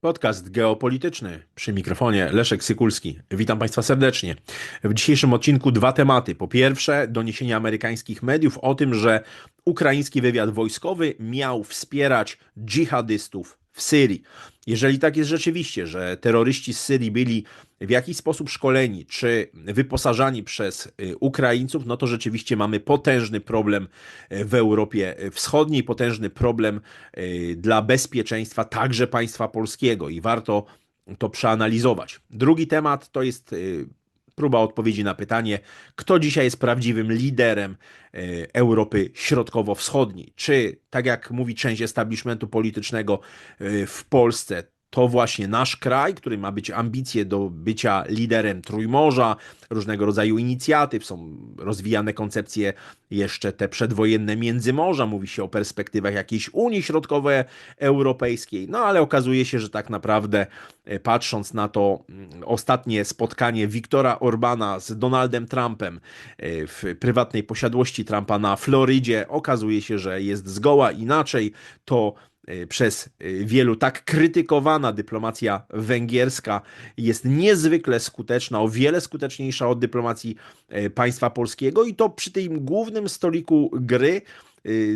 Podcast geopolityczny przy mikrofonie Leszek Sykulski. Witam Państwa serdecznie. W dzisiejszym odcinku dwa tematy. Po pierwsze, doniesienia amerykańskich mediów o tym, że ukraiński wywiad wojskowy miał wspierać dżihadystów w Syrii. Jeżeli tak jest rzeczywiście, że terroryści z Syrii byli w jakiś sposób szkoleni czy wyposażani przez y, Ukraińców, no to rzeczywiście mamy potężny problem y, w Europie Wschodniej, potężny problem y, dla bezpieczeństwa także państwa polskiego i warto to przeanalizować. Drugi temat to jest próba odpowiedzi na pytanie, kto dzisiaj jest prawdziwym liderem Europy Środkowo-Wschodniej. Czy, tak jak mówi część establishmentu politycznego w Polsce, to właśnie nasz kraj, który ma być ambicje do bycia liderem Trójmorza, różnego rodzaju inicjatyw, są rozwijane koncepcje jeszcze te przedwojenne Międzymorza, mówi się o perspektywach jakiejś Unii Środkowoeuropejskiej, no ale okazuje się, że tak naprawdę e, patrząc na to mm, ostatnie spotkanie Wiktora Orbana z Donaldem Trumpem e, w prywatnej posiadłości Trumpa na Florydzie, okazuje się, że jest zgoła inaczej, to przez y, wielu tak krytykowana dyplomacja węgierska jest niezwykle skuteczna, o wiele skuteczniejsza od dyplomacji y, państwa polskiego i to przy tym głównym stoliku gry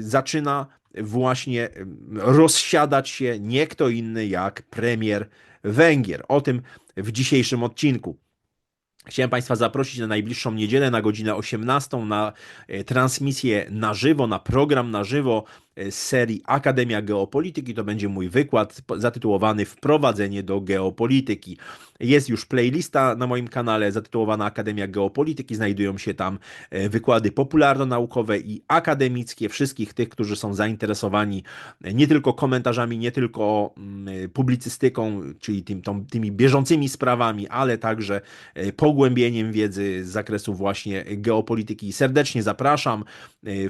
zaczyna właśnie rozsiadać się nie kto inny jak premier Węgier. O tym w dzisiejszym odcinku. Chciałem Państwa zaprosić na najbliższą niedzielę na godzinę 18 na transmisję na żywo, na program na żywo z serii Akademia Geopolityki. To będzie mój wykład zatytułowany Wprowadzenie do geopolityki. Jest już playlista na moim kanale zatytułowana Akademia Geopolityki. Znajdują się tam e, wykłady popularno-naukowe i akademickie wszystkich tych, którzy są zainteresowani e, nie tylko komentarzami, nie tylko mm, publicystyką, czyli tym, tą, tymi bieżącymi sprawami, ale także e, pogłębieniem wiedzy z zakresu właśnie geopolityki. Serdecznie zapraszam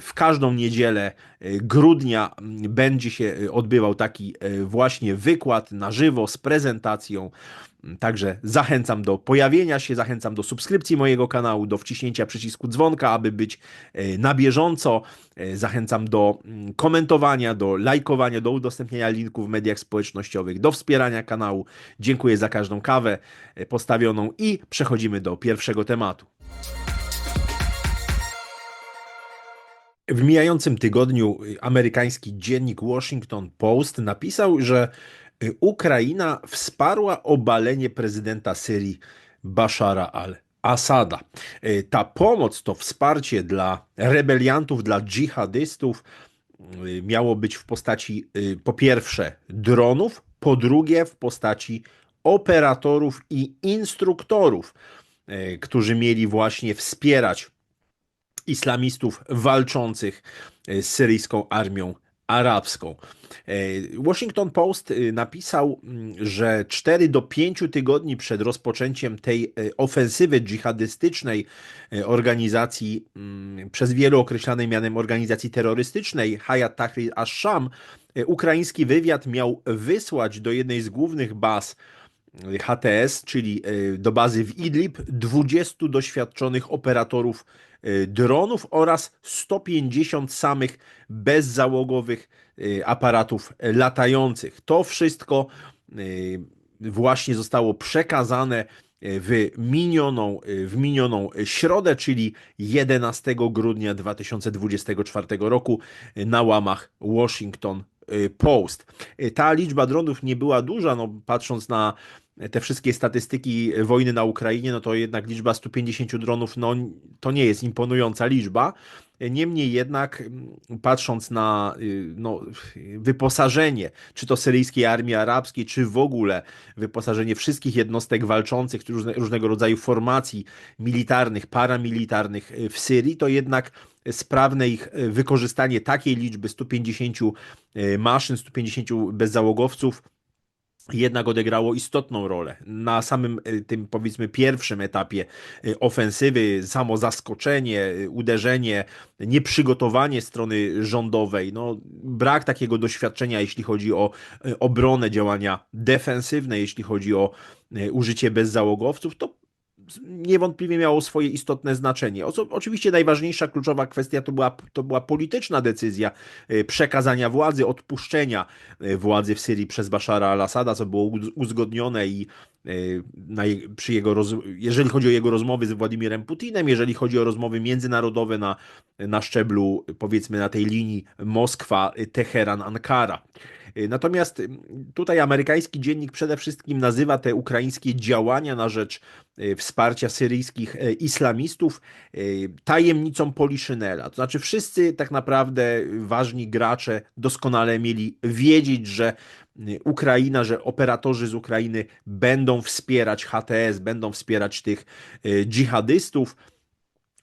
w każdą niedzielę grudnia będzie się odbywał taki właśnie wykład na żywo z prezentacją Także zachęcam do pojawienia się, zachęcam do subskrypcji mojego kanału, do wciśnięcia przycisku dzwonka, aby być e, na bieżąco. E, zachęcam do mm, komentowania, do lajkowania, do udostępniania linków w mediach społecznościowych, do wspierania kanału. Dziękuję za każdą kawę e, postawioną i przechodzimy do pierwszego tematu. W mijającym tygodniu amerykański dziennik Washington Post napisał, że Y, Ukraina wsparła obalenie prezydenta Syrii Bashara al-Assada. Y, ta pomoc, to wsparcie dla rebeliantów, dla dżihadystów y, miało być w postaci po pierwsze dronów, po drugie w postaci operatorów i instruktorów, którzy mieli właśnie wspierać islamistów walczących z syryjską armią arabską. E, Washington Post y, napisał, mm, że 4 do 5 tygodni przed rozpoczęciem tej e, ofensywy dżihadystycznej e, organizacji, mm, przez wielu określanej mianem organizacji terrorystycznej, Hayat Tahrir ash-Sham, ukraiński wywiad miał wysłać do jednej z głównych baz HTS, czyli do bazy w Idlib, 20 doświadczonych operatorów Y, dronów oraz 150 samych bezzałogowych y, aparatów latających. To wszystko y, właśnie zostało przekazane w minioną, w minioną środę, czyli 11 grudnia 2024 roku na łamach Washington Post. Ta liczba dronów nie była duża, no, patrząc na te wszystkie statystyki wojny na Ukrainie, no to jednak liczba 150 dronów, no to nie jest imponująca liczba. Niemniej jednak, patrząc na y, no, wyposażenie, czy to syryjskiej armii arabskiej, czy w ogóle wyposażenie wszystkich jednostek walczących, różne, różnego rodzaju formacji militarnych, paramilitarnych w Syrii, to jednak sprawne ich wykorzystanie takiej liczby 150 y, maszyn, 150 bezzałogowców jednak odegrało istotną rolę. Na samym y, tym powiedzmy pierwszym etapie y, ofensywy, samo zaskoczenie, y, uderzenie, nieprzygotowanie strony rządowej, no, brak takiego doświadczenia, jeśli chodzi o obronę, działania defensywne, jeśli chodzi o użycie bezzałogowców, to niewątpliwie miało swoje istotne znaczenie. oczywiście najważniejsza, kluczowa kwestia to była, to była polityczna decyzja e, przekazania władzy, odpuszczenia e, władzy w Syrii przez Bashara al-Assada, co było uzgodnione i e, na, przy jego roz, jeżeli chodzi o jego rozmowy z Władimirem Putinem, jeżeli chodzi o rozmowy międzynarodowe na, na szczeblu, powiedzmy, na tej linii Moskwa-Teheran-Ankara. Natomiast tutaj amerykański dziennik przede wszystkim nazywa te ukraińskie działania na rzecz e, wsparcia syryjskich e, islamistów tajemnicą Poliszynela. To znaczy wszyscy tak naprawdę ważni gracze doskonale mieli wiedzieć, że Ukraina, że operatorzy z Ukrainy będą wspierać HTS, będą wspierać tych dżihadystów.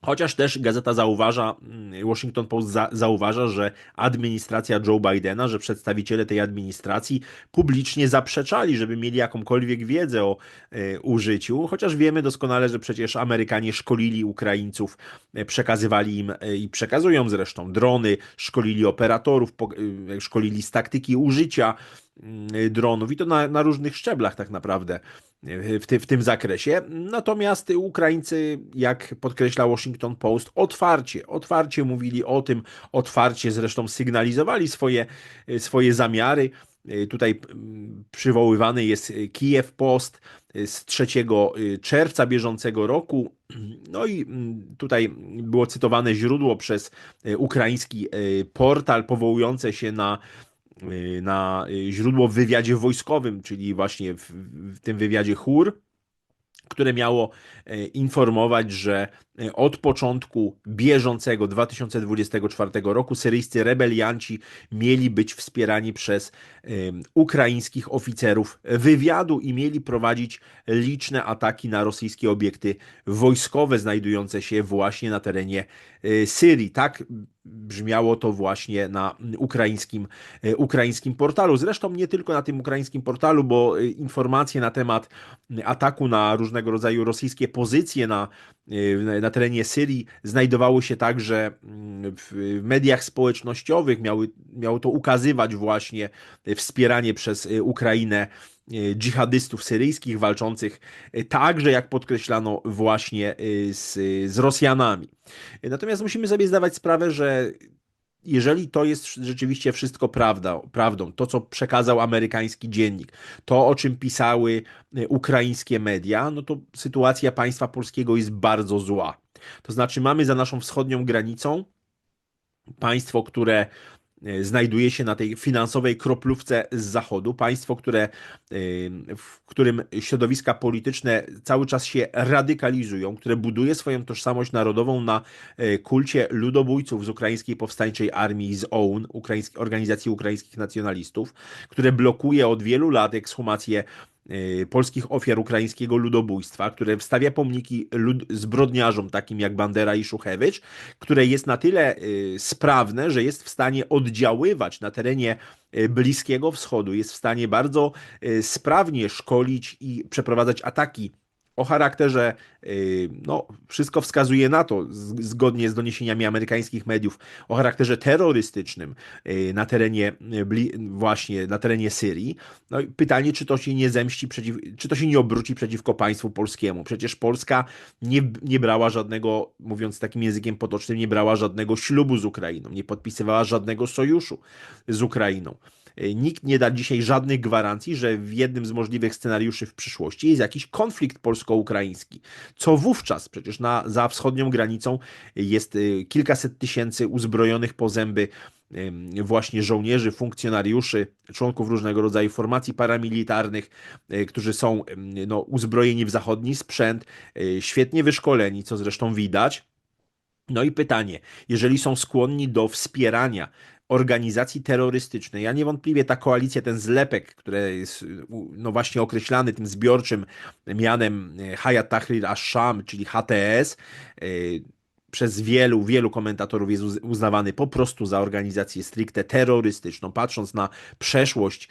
Chociaż też gazeta zauważa, mm, Washington Post za, zauważa, że administracja Joe Bidena, że przedstawiciele tej administracji publicznie zaprzeczali, żeby mieli jakąkolwiek wiedzę o e, użyciu, chociaż wiemy doskonale, że przecież Amerykanie szkolili Ukraińców, e, przekazywali im e, i przekazują zresztą drony, szkolili operatorów, po, szkolili z taktyki użycia mm, dronów i to na, na różnych szczeblach tak naprawdę w, ty, w tym zakresie. Natomiast Ukraińcy, jak podkreśla Washington Post, otwarcie, otwarcie mówili o tym, otwarcie zresztą sygnalizowali swoje, swoje zamiary. Tutaj mm, przywoływany jest Kijew Post z 3 czerwca bieżącego roku. No i mm, tutaj było cytowane źródło przez ukraiński portal powołujące się na Y, na y, źródło w wywiadzie wojskowym, czyli właśnie w, w tym wywiadzie chór, które miało e, informować, że od początku bieżącego 2024 roku syryjscy rebelianci mieli być wspierani przez ukraińskich oficerów wywiadu i mieli prowadzić liczne ataki na rosyjskie obiekty wojskowe znajdujące się właśnie na terenie e, Syrii. Tak brzmiało to właśnie na ukraińskim, ukraińskim portalu. Zresztą nie tylko na tym ukraińskim portalu, bo informacje na temat ataku na różnego rodzaju rosyjskie pozycje na, na terenie Syrii znajdowały się także mm, w mediach społecznościowych. Miały, miało to ukazywać właśnie wspieranie przez Ukrainę dżihadystów syryjskich walczących także, jak podkreślano, właśnie z, z Rosjanami. Natomiast musimy sobie zdawać sprawę, że jeżeli to jest rzeczywiście wszystko prawda, prawdą, to co przekazał amerykański dziennik, to o czym pisały e, ukraińskie media, no to sytuacja państwa polskiego jest bardzo zła. To znaczy, mamy za naszą wschodnią granicą państwo, które znajduje się na tej finansowej kroplówce z zachodu. Państwo, które, e, w którym środowiska polityczne cały czas się radykalizują, które buduje swoją tożsamość narodową na e, kulcie ludobójców z Ukraińskiej Powstańczej Armii z OUN, Organizacji Ukraińskich Nacjonalistów, które blokuje od wielu lat ekshumację polskich ofiar ukraińskiego ludobójstwa, które wstawia pomniki zbrodniarzom takim jak Bandera i Szuchewicz, które jest na tyle y, sprawne, że jest w stanie oddziaływać na terenie y, Bliskiego Wschodu, jest w stanie bardzo sprawnie szkolić i przeprowadzać ataki o charakterze, y, no, wszystko wskazuje na to, zgodnie z doniesieniami amerykańskich mediów, o charakterze terrorystycznym y, na terenie, y, właśnie na terenie Syrii. No pytanie, czy to się nie zemści, przeciw, czy to się nie obróci przeciwko państwu polskiemu. Przecież Polska nie, nie brała żadnego, mówiąc takim językiem potocznym, nie brała żadnego ślubu z Ukrainą, nie podpisywała żadnego sojuszu z Ukrainą. E, nikt nie da dzisiaj żadnych gwarancji, że w jednym z możliwych scenariuszy w przyszłości jest jakiś konflikt polsko-ukraiński. Co wówczas? Przecież na, za wschodnią granicą jest e, kilkaset tysięcy uzbrojonych po zęby właśnie żołnierzy, funkcjonariuszy, członków różnego rodzaju formacji paramilitarnych, e, którzy są no, uzbrojeni w zachodni sprzęt, świetnie wyszkoleni, co zresztą widać. No i pytanie, jeżeli są skłonni do wspierania organizacji terrorystycznej. Ja niewątpliwie ta koalicja, ten zlepek, który jest no właśnie określany tym zbiorczym mianem e, Hayat Tahrir Asham, czyli HTS, e, przez wielu, wielu komentatorów jest uznawany po prostu za organizację stricte terrorystyczną. Patrząc na przeszłość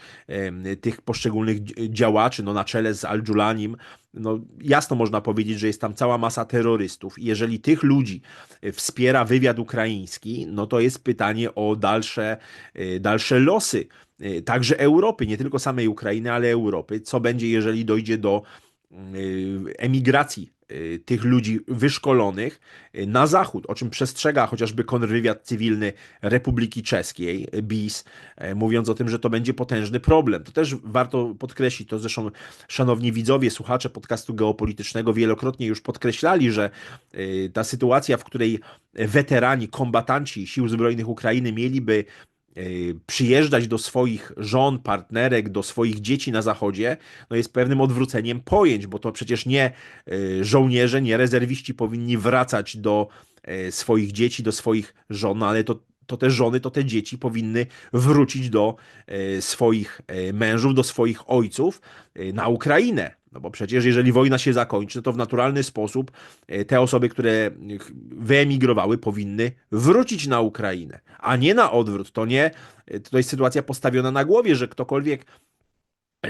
tych poszczególnych działaczy, no na czele z Al-Julanim, no jasno można powiedzieć, że jest tam cała masa terrorystów. I jeżeli tych ludzi e, wspiera wywiad ukraiński, no to jest pytanie o dalsze, e, dalsze losy e, także Europy, nie tylko samej Ukrainy, ale Europy. Co będzie, jeżeli dojdzie do emigracji y, tych ludzi wyszkolonych y, na zachód, o czym przestrzega chociażby kontrwywiad cywilny Republiki Czeskiej, BIS, mówiąc o tym, że to będzie potężny problem. To też warto podkreślić, to zresztą szanowni widzowie, słuchacze podcastu geopolitycznego wielokrotnie już podkreślali, że ta sytuacja, w której weterani, kombatanci sił zbrojnych Ukrainy mieliby Y, przyjeżdżać do swoich żon, partnerek, do swoich dzieci na zachodzie, no jest pewnym odwróceniem pojęć, bo to przecież nie y, żołnierze, nie rezerwiści powinni wracać do y, swoich dzieci, do swoich żon, no ale to, to te żony, to te dzieci powinny wrócić do swoich mężów, do swoich ojców na Ukrainę. No bo przecież jeżeli wojna się zakończy, to w naturalny sposób e, te osoby, które wyemigrowały, powinny wrócić na Ukrainę, a nie na odwrót. To nie, e, to jest sytuacja postawiona na głowie, że ktokolwiek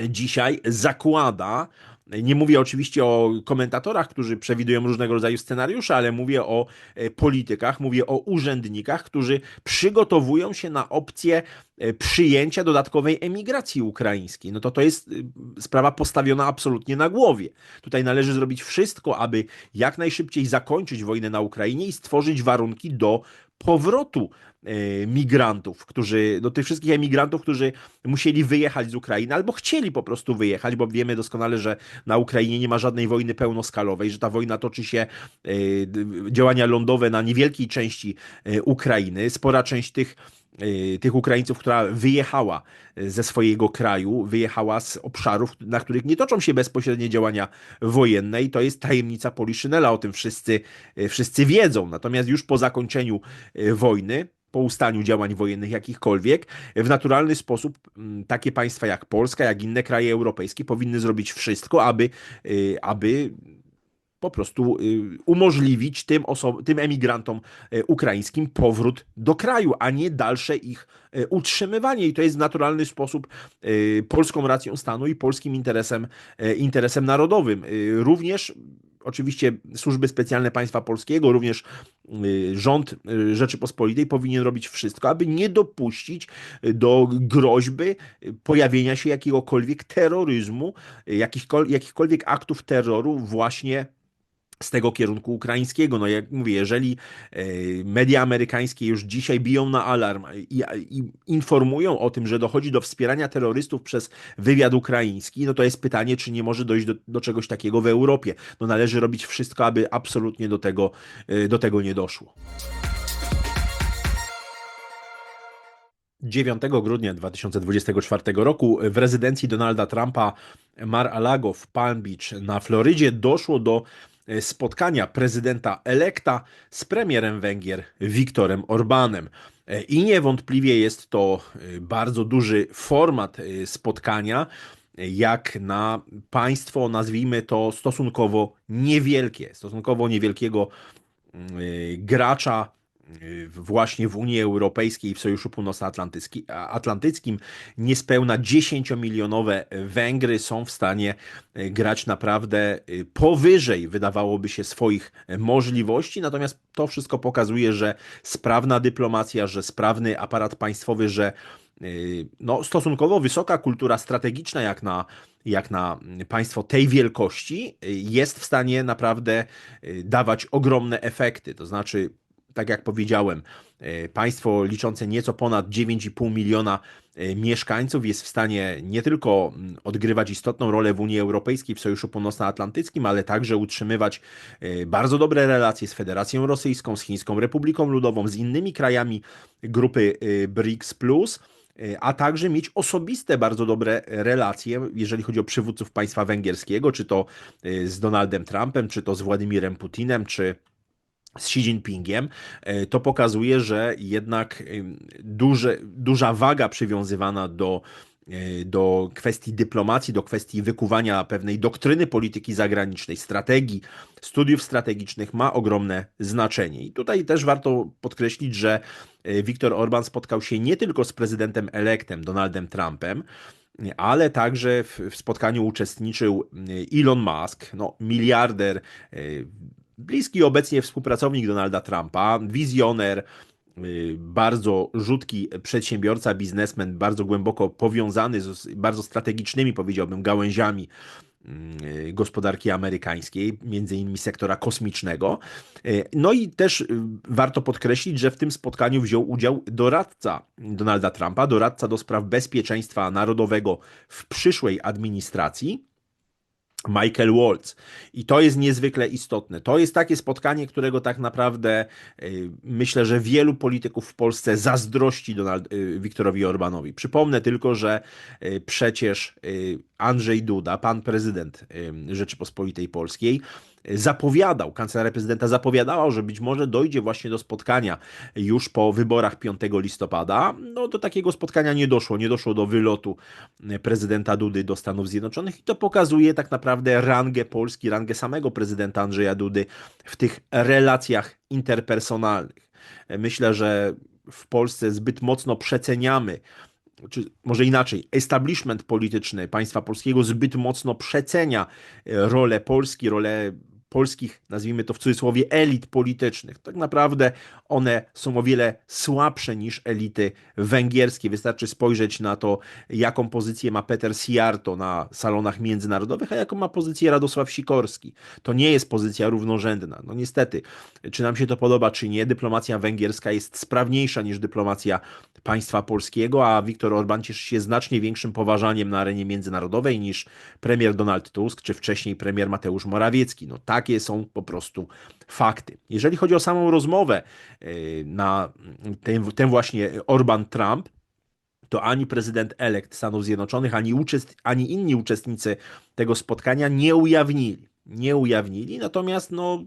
dzisiaj zakłada, nie mówię oczywiście o komentatorach, którzy przewidują różnego rodzaju scenariusze, ale mówię o e, politykach, mówię o urzędnikach, którzy przygotowują się na opcję e, przyjęcia dodatkowej emigracji ukraińskiej. No to to jest e, sprawa postawiona absolutnie na głowie. Tutaj należy zrobić wszystko, aby jak najszybciej zakończyć wojnę na Ukrainie i stworzyć warunki do powrotu e, migrantów, którzy, do tych wszystkich emigrantów, którzy musieli wyjechać z Ukrainy albo chcieli po prostu wyjechać, bo wiemy doskonale, że na Ukrainie nie ma żadnej wojny pełnoskalowej, że ta wojna toczy się e, działania lądowe na niewielkiej części e, Ukrainy. Spora część tych tych Ukraińców, która wyjechała ze swojego kraju, wyjechała z obszarów, na których nie toczą się bezpośrednie działania wojenne i to jest tajemnica Poliszynela, o tym wszyscy, wszyscy wiedzą. Natomiast już po zakończeniu e, wojny, po ustaniu działań wojennych jakichkolwiek, w naturalny sposób takie państwa jak Polska, jak inne kraje europejskie powinny zrobić wszystko, aby, e, aby po prostu y, umożliwić tym, tym emigrantom y, ukraińskim powrót do kraju, a nie dalsze ich y, utrzymywanie. I to jest w naturalny sposób polską racją stanu i polskim interesem, interesem narodowym. Również oczywiście służby specjalne państwa polskiego, również rząd Rzeczypospolitej powinien robić wszystko, aby nie dopuścić do groźby pojawienia się jakiegokolwiek terroryzmu, jakichkolwiek aktów terroru właśnie z tego kierunku ukraińskiego. No jak mówię, jeżeli e, media amerykańskie już dzisiaj biją na alarm i, i, informują o tym, że dochodzi do wspierania terrorystów przez wywiad ukraiński, no to jest pytanie, czy nie może dojść do, do czegoś takiego w Europie. No należy robić wszystko, aby absolutnie do tego, e, do tego nie doszło. 9 grudnia 2024 roku w rezydencji Donalda Trumpa Mar-a-Lago w Palm Beach na Florydzie doszło do spotkania prezydenta elekta z premierem Węgier Viktorem Orbanem. E, I niewątpliwie jest to e, bardzo duży format spotkania, jak na państwo, nazwijmy to stosunkowo niewielkie, stosunkowo niewielkiego gracza właśnie w Unii Europejskiej, w Sojuszu Północnoatlantyckim, niespełna 10-milionowe Węgry są w stanie e, grać naprawdę e, powyżej, wydawałoby się, swoich możliwości. Natomiast to wszystko pokazuje, że sprawna dyplomacja, że sprawny aparat państwowy, że e, no, stosunkowo wysoka kultura strategiczna, jak na, jak na państwo tej wielkości, jest w stanie naprawdę dawać ogromne efekty. To znaczy, tak jak powiedziałem, e, państwo liczące nieco ponad 9,5 miliona e, mieszkańców jest w stanie nie tylko mm, odgrywać istotną rolę w Unii Europejskiej, w Sojuszu Północnoatlantyckim, ale także utrzymywać e, bardzo dobre relacje z Federacją Rosyjską, z Chińską Republiką Ludową, z innymi krajami grupy BRICS, a także mieć osobiste bardzo dobre relacje, jeżeli chodzi o przywódców państwa węgierskiego, czy to z Donaldem Trumpem, czy to z Władimirem Putinem, czy z Xi Jinpingiem, e, to pokazuje, że jednak duże, duża waga przywiązywana do e, do kwestii dyplomacji, do kwestii wykuwania pewnej doktryny polityki zagranicznej, strategii, studiów strategicznych ma ogromne znaczenie. I tutaj też warto podkreślić, że e, Viktor Orban spotkał się nie tylko z prezydentem elektem Donaldem Trumpem, ale także w, spotkaniu uczestniczył Elon Musk, no, miliarder, bliski obecnie współpracownik Donalda Trumpa, wizjoner, y, bardzo rzutki przedsiębiorca, biznesmen, bardzo głęboko powiązany z bardzo strategicznymi, powiedziałbym, gałęziami mm, gospodarki amerykańskiej, między innymi sektora kosmicznego. No i też warto podkreślić, że w tym spotkaniu wziął udział doradca Donalda Trumpa, doradca do spraw bezpieczeństwa narodowego w przyszłej administracji. Michael Waltz. I to jest niezwykle istotne. To jest takie spotkanie, którego tak naprawdę y, myślę, że wielu polityków w Polsce zazdrości Donald, y, Wiktorowi Orbanowi. Przypomnę tylko, że y, przecież Andrzej Duda, pan prezydent Rzeczypospolitej Polskiej, zapowiadał, kancelaria prezydenta zapowiadała, że być może dojdzie właśnie do spotkania już po wyborach 5 listopada. No do takiego spotkania nie doszło, nie doszło do wylotu prezydenta Dudy do Stanów Zjednoczonych i to pokazuje tak naprawdę rangę Polski, rangę samego prezydenta Andrzeja Dudy w tych relacjach interpersonalnych. Myślę, że w Polsce zbyt mocno przeceniamy czy może inaczej, establishment polityczny państwa polskiego zbyt mocno przecenia rolę Polski, rolę polskich, nazwijmy to w cudzysłowie, elit politycznych. Tak naprawdę one są o wiele słabsze niż elity węgierskie. Wystarczy spojrzeć na to, jaką pozycję ma Peter Siarto na salonach międzynarodowych, a jaką ma pozycję Radosław Sikorski. To nie jest pozycja równorzędna. No niestety, czy nam się to podoba, czy nie, dyplomacja węgierska jest sprawniejsza niż dyplomacja państwa polskiego, a Viktor Orban cieszy się znacznie większym poważaniem na arenie międzynarodowej niż premier Donald Tusk, czy wcześniej premier Mateusz Morawiecki. No takie są po prostu fakty. Jeżeli chodzi o samą rozmowę y, na ten, ten właśnie Orban-Trump, to ani prezydent elekt Stanów Zjednoczonych, ani, uczest, ani inni uczestnicy tego spotkania nie ujawnili. Nie ujawnili, natomiast no,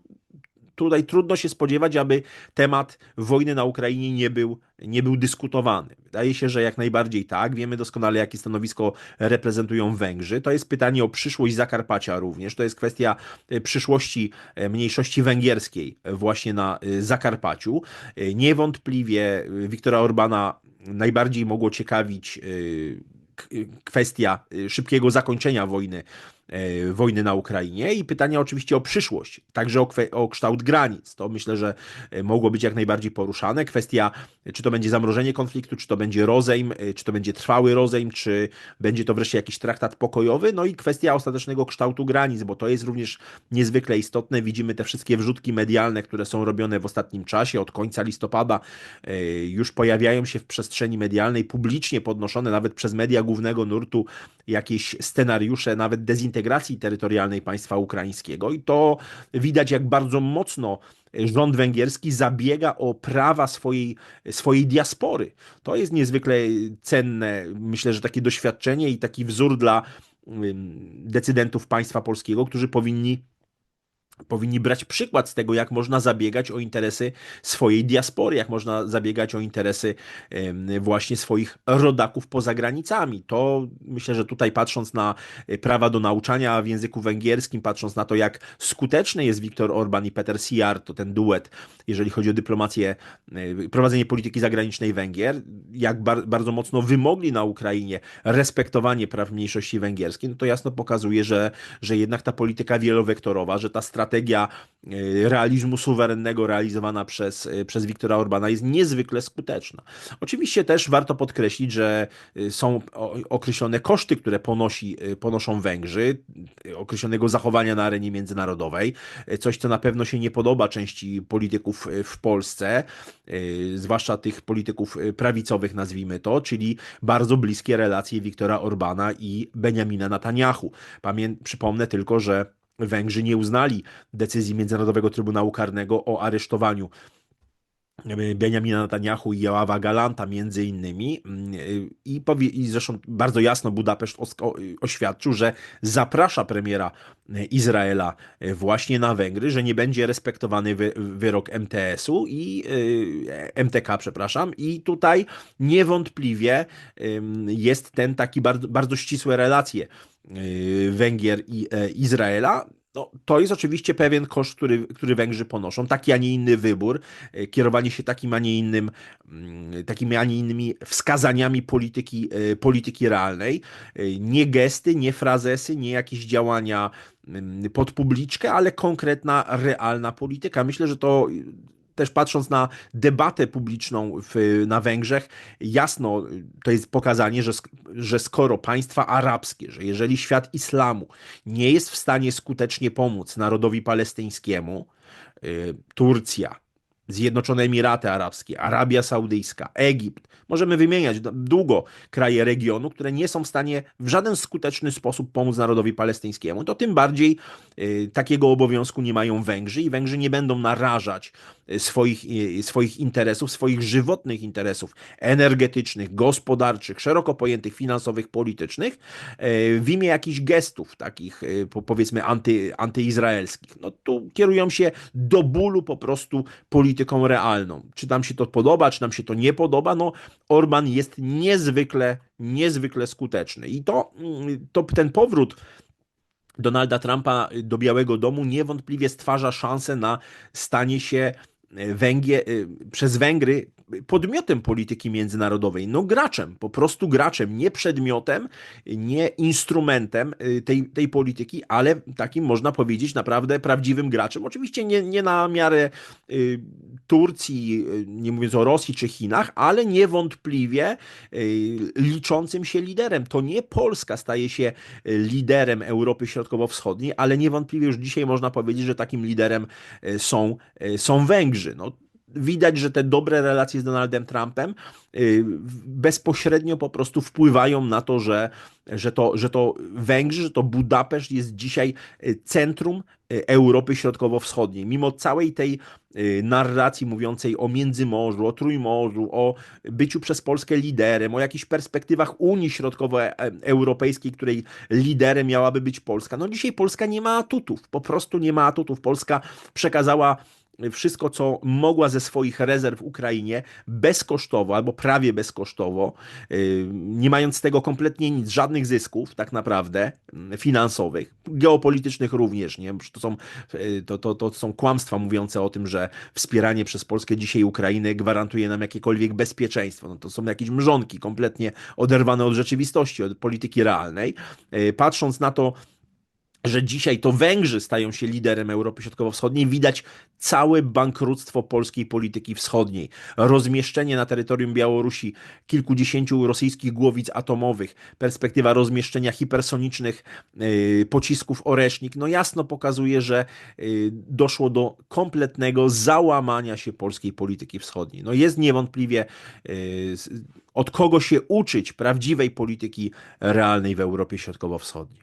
tutaj trudno się spodziewać, aby temat wojny na Ukrainie nie był, nie był dyskutowany. Wydaje się, że jak najbardziej tak. Wiemy doskonale, jakie stanowisko reprezentują Węgrzy. To jest pytanie o przyszłość Zakarpacia również. To jest kwestia e, przyszłości e, mniejszości węgierskiej właśnie na e, Zakarpaciu. Niewątpliwie Wiktora Orbana najbardziej mogło ciekawić kwestia szybkiego zakończenia wojny wojny na Ukrainie i pytania oczywiście o przyszłość, także o, o kształt granic. To myślę, że e, mogło być jak najbardziej poruszane. Kwestia, czy to będzie zamrożenie konfliktu, czy to będzie rozejm, e, czy to będzie trwały rozejm, czy będzie to wreszcie jakiś traktat pokojowy, no i kwestia ostatecznego kształtu granic, bo to jest również niezwykle istotne. Widzimy te wszystkie wrzutki medialne, które są robione w ostatnim czasie, od końca listopada już pojawiają się w przestrzeni medialnej, publicznie podnoszone nawet przez media głównego nurtu jakieś scenariusze, nawet dezintegracji integracji terytorialnej państwa ukraińskiego i to widać, jak bardzo mocno rząd węgierski zabiega o prawa swojej, swojej diaspory. To jest niezwykle cenne, myślę, że takie doświadczenie i taki wzór dla decydentów państwa polskiego, którzy powinni powinni brać przykład z tego, jak można zabiegać o interesy swojej diaspory, jak można zabiegać o interesy właśnie swoich rodaków poza granicami. To myślę, że tutaj patrząc na e, prawa do nauczania w języku węgierskim, patrząc na to, jak skuteczny jest Viktor Orban i Peter Siar, to ten duet, jeżeli chodzi o dyplomację, e, prowadzenie polityki zagranicznej Węgier, jak bar bardzo mocno wymogli na Ukrainie respektowanie praw mniejszości węgierskiej, no to jasno pokazuje, że, że jednak ta polityka wielowektorowa, że ta strategia strategia e, realizmu suwerennego realizowana przez, e, przez Wiktora Orbana jest niezwykle skuteczna. Oczywiście też warto podkreślić, że e, są określone koszty, które ponosi, ponoszą Węgrzy, określonego zachowania na arenie międzynarodowej, coś co na pewno się nie podoba części polityków w Polsce, zwłaszcza tych polityków prawicowych nazwijmy to, czyli bardzo bliskie relacje Wiktora Orbana i Benjamina Netanyahu. Pamię przypomnę tylko, że Węgrzy nie uznali decyzji Międzynarodowego Trybunału Karnego o aresztowaniu e, Benjamina Netanyahu i Joawa Galanta między innymi. Mm, i, powie, i zresztą bardzo jasno Budapeszt oświadczył, że zaprasza premiera e, Izraela e, właśnie na Węgry, że nie będzie respektowany wy, wyrok MTS-u i MTK, przepraszam. I tutaj niewątpliwie jest ten taki bardzo, bardzo ścisłe relacje Węgier i e, Izraela. No, to jest oczywiście pewien koszt, który, który Węgrzy ponoszą, taki, a nie inny wybór, e, kierowanie się takim, a nie innym, mm, takimi, a nie innymi wskazaniami polityki, e, polityki realnej. Nie gesty, nie frazesy, nie jakieś działania mm, pod publiczkę, ale konkretna, realna polityka. Myślę, że to też patrząc na debatę publiczną w, na Węgrzech, jasno to jest pokazanie, że, że skoro państwa arabskie, że jeżeli świat islamu nie jest w stanie skutecznie pomóc narodowi palestyńskiemu, y, Turcja, Zjednoczone Emiraty Arabskie, Arabia Saudyjska, Egipt. Możemy wymieniać długo kraje regionu, które nie są w stanie w żaden skuteczny sposób pomóc narodowi palestyńskiemu. To tym bardziej y, takiego obowiązku nie mają Węgrzy i Węgrzy nie będą narażać swoich, y, swoich interesów, swoich żywotnych interesów energetycznych, gospodarczych, szeroko pojętych finansowych, politycznych y, w imię jakichś gestów takich y, po- powiedzmy anty, antyizraelskich. No tu kierują się do bólu po prostu polityką realną. Czy nam się to podoba, czy nam się to nie podoba, no Orban jest niezwykle, niezwykle skuteczny. I to, mm, to ten powrót Donalda Trumpa do Białego Domu niewątpliwie stwarza szansę na stanie się e, Węgie, e, przez Węgry podmiotem polityki międzynarodowej, no graczem, po prostu graczem, nie przedmiotem, nie instrumentem e, tej, tej polityki, ale takim można powiedzieć naprawdę prawdziwym graczem. Oczywiście nie, nie na miarę y, Turcji, y, nie mówiąc o Rosji czy Chinach, ale niewątpliwie y, liczącym się liderem. To nie Polska staje się y, liderem Europy Środkowo-Wschodniej, ale niewątpliwie już dzisiaj można powiedzieć, że takim liderem y, są, y, są Węgrzy. No, widać, że te dobre relacje z Donaldem Trumpem y, bezpośrednio po prostu wpływają na to, że, że, to, że to Węgrzy, że to Budapeszt jest dzisiaj y, centrum y, Europy Środkowo-Wschodniej. Mimo całej tej narracji mówiącej o Międzymorzu, o Trójmorzu, o byciu przez Polskę liderem, o jakichś perspektywach Unii Środkowoeuropejskiej, której liderem miałaby być Polska. No dzisiaj Polska nie ma atutów, po prostu nie ma atutów. Polska przekazała wszystko, co mogła ze swoich rezerw Ukrainie bezkosztowo albo prawie bezkosztowo, yy, nie mając z tego kompletnie nic, żadnych zysków tak naprawdę mm, finansowych, geopolitycznych również, nie? To są, yy, to, to, to są kłamstwa mówiące o tym, że wspieranie przez Polskę dzisiaj Ukrainy gwarantuje nam jakiekolwiek bezpieczeństwo. No to są jakieś mrzonki kompletnie oderwane od rzeczywistości, od polityki realnej. Patrząc na to, że dzisiaj to Węgrzy stają się liderem Europy Środkowo-Wschodniej, widać całe bankructwo polskiej polityki wschodniej. Rozmieszczenie na terytorium Białorusi kilkudziesięciu rosyjskich głowic atomowych, perspektywa rozmieszczenia hipersonicznych y, pocisków Oresznik, no jasno pokazuje, że y, doszło do kompletnego załamania się polskiej polityki wschodniej. No jest niewątpliwie y, od kogo się uczyć prawdziwej polityki realnej w Europie Środkowo-Wschodniej.